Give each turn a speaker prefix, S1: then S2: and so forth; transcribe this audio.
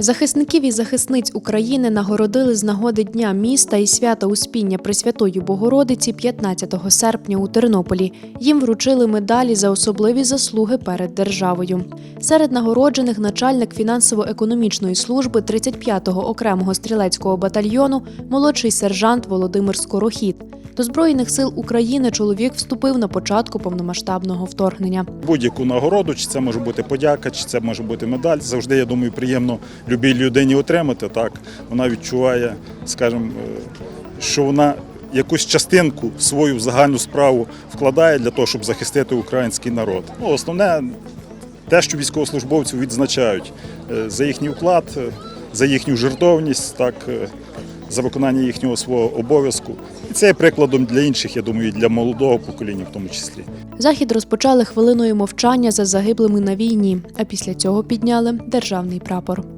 S1: Захисників і захисниць України нагородили з нагоди Дня міста і свята Успіння Пресвятої Богородиці 15 серпня у Тернополі. Їм вручили медалі за особливі заслуги перед державою. Серед нагороджених начальник фінансово-економічної служби 35-го окремого стрілецького батальйону, молодший сержант Володимир Скорохід. До Збройних сил України чоловік вступив на початку повномасштабного вторгнення.
S2: будь-яку нагороду, чи це може бути подяка, чи це може бути медаль. Завжди, я думаю, приємно любій людині отримати. Так вона відчуває, скажімо, е, що вона якусь частинку свою загальну справу вкладає для того, щоб захистити український народ. Ну, основне те, що військовослужбовців відзначають е, за їхній вклад, е, за їхню жертовність, так. За виконання їхнього свого обов'язку. І це є прикладом для інших, я думаю, і для молодого покоління в тому числі.
S1: Захід розпочали хвилиною мовчання за загиблими на війні, а після цього підняли державний прапор.